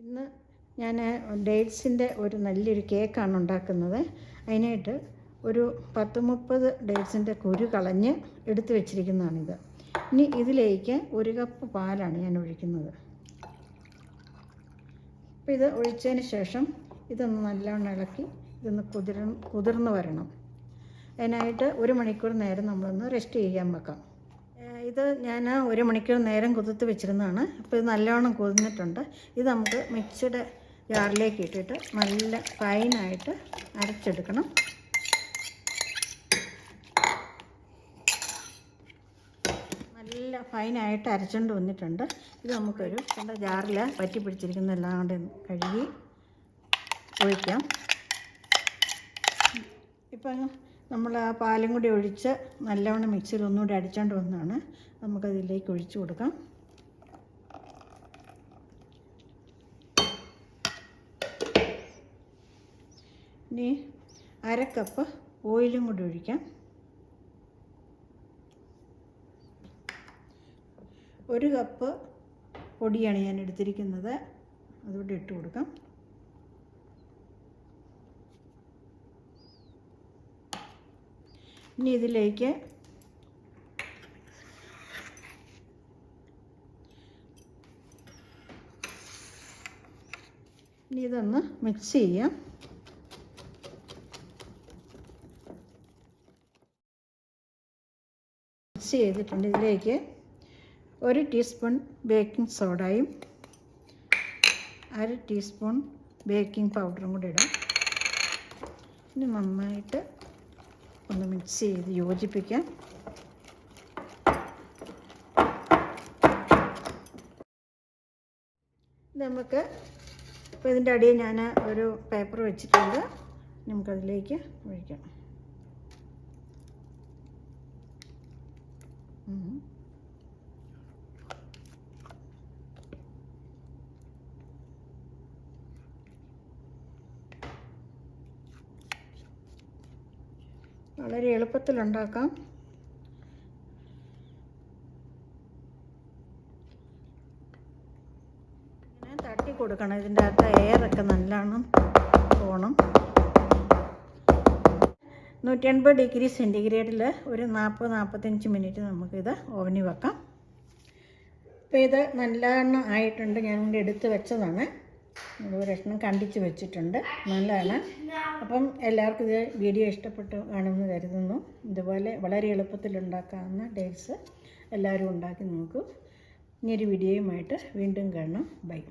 ഇന്ന് ഞാൻ ഡേറ്റ്സിന്റെ ഒരു നല്ലൊരു കേക്കാണ് ഉണ്ടാക്കുന്നത്. അതിനായിട്ട് ഒരു പത്ത് മുപ്പത് ഡേറ്റ്സിന്റെ കുരു കളഞ്ഞ് എടുത്ത് വെച്ചിരിക്കുന്നതാണിത്. ഇനി ഇതിലേക്ക് ഒരു കപ്പ് പാലാണ് ഞാൻ ഒഴിക്കുന്നത്. അപ്പോൾ ഇത് ഒഴിച്ചതിന് ശേഷം ഇതൊന്ന് നല്ലവണ്ണം ഇളക്കി ഇതൊന്ന് കുതിർ കുതിർന്ന് വരണം. അതിനായിട്ട് ഒരു മണിക്കൂർ നേരം നമ്മളൊന്ന് റെസ്റ്റ് ചെയ്യാൻ വെക്കാം. ഇത് ഞാൻ ഒരു മണിക്കൂർ നേരം കുതിർത്ത് വെച്ചിരുന്നതാണ്. അപ്പോൾ ഇത് നല്ലവണ്ണം കുതിർന്നിട്ടുണ്ട്. ഇത് നമുക്ക് മിക്സിയുടെ ജാറിലേക്ക് ഇട്ടിട്ട് നല്ല ഫൈനായിട്ട് അരച്ചെടുക്കണം. നല്ല ഫൈനായിട്ട് അരച്ചുകൊണ്ട് വന്നിട്ടുണ്ട്. ഇത് നമുക്കൊരു നമ്മുടെ ജാറിൽ പറ്റി പിടിച്ചിരിക്കുന്ന എല്ലാം കൂടെ കഴുകി ഒഴിക്കാം. ഇപ്പം നമ്മൾ ആ പാലും കൂടി ഒഴിച്ച് നല്ലവണ്ണം മിക്സിയിൽ ഒന്നുകൂടി അടിച്ചാണ്ട് വന്നതാണ് നമുക്കതിലേക്ക് ഒഴിച്ചു കൊടുക്കാം. ഇനി അര കപ്പ് ഓയിലും കൂടി ഒഴിക്കാം. ഒരു കപ്പ് പൊടിയാണ് ഞാൻ എടുത്തിരിക്കുന്നത്. അതുകൊണ്ട് ഇട്ട് കൊടുക്കാം. ഇനി ഇതിലേക്ക് ഇനി ഇതൊന്ന് മിക്സ് ചെയ്യാം. മിക്സ് ചെയ്തിട്ടുണ്ട്. ഇതിലേക്ക് ഒരു ടീസ്പൂൺ ബേക്കിംഗ് സോഡയും അര ടീസ്പൂൺ ബേക്കിംഗ് പൗഡറും കൂടി ഇടാം. ഇനി നന്നായിട്ട് ഒന്ന് മിക്സ് ചെയ്ത് യോജിപ്പിക്കാം. നമുക്ക് ഇപ്പോൾ ഇതിന്റെ അടിയിൽ ഞാൻ ഒരു പേപ്പർ വെച്ചിട്ടുണ്ട്. നമുക്കതിലേക്ക് ഒഴിക്കാം. വളരെ എളുപ്പത്തിലുണ്ടാക്കാം. ഇങ്ങനെ തട്ടി കൊടുക്കണം. ഇതിന്റെ അകത്ത് എയറൊക്കെ നല്ലോണം പോകണം നൂറ്റി എൺപത് ഡിഗ്രി സെന്റിഗ്രേഡിൽ ഒരു നാൽപ്പത് നാൽപ്പത്തഞ്ച് മിനിറ്റ് നമുക്കിത് ഓവനിൽ വെക്കാം. അപ്പോൾ ഇത് നല്ലവണ്ണം ആയിട്ടുണ്ട്. ഞാൻ ഇവിടെ എടുത്ത് വെച്ചതാണ്. ഒരു കഷ്ണം കണ്ടിച്ച് വെച്ചിട്ടുണ്ട്. നല്ലതാണ്. അപ്പം എല്ലാവർക്കും ഇത് വീഡിയോ ഇഷ്ടപ്പെട്ടു കാണുമെന്ന് കരുതുന്നു. ഇതുപോലെ വളരെ എളുപ്പത്തിൽ ഉണ്ടാക്കാവുന്ന ഡേറ്റ്സ് എല്ലാവരും ഉണ്ടാക്കി നോക്കൂ. ഇനിയൊരു വീഡിയോയുമായിട്ട് വീണ്ടും കാണാം. ബൈ.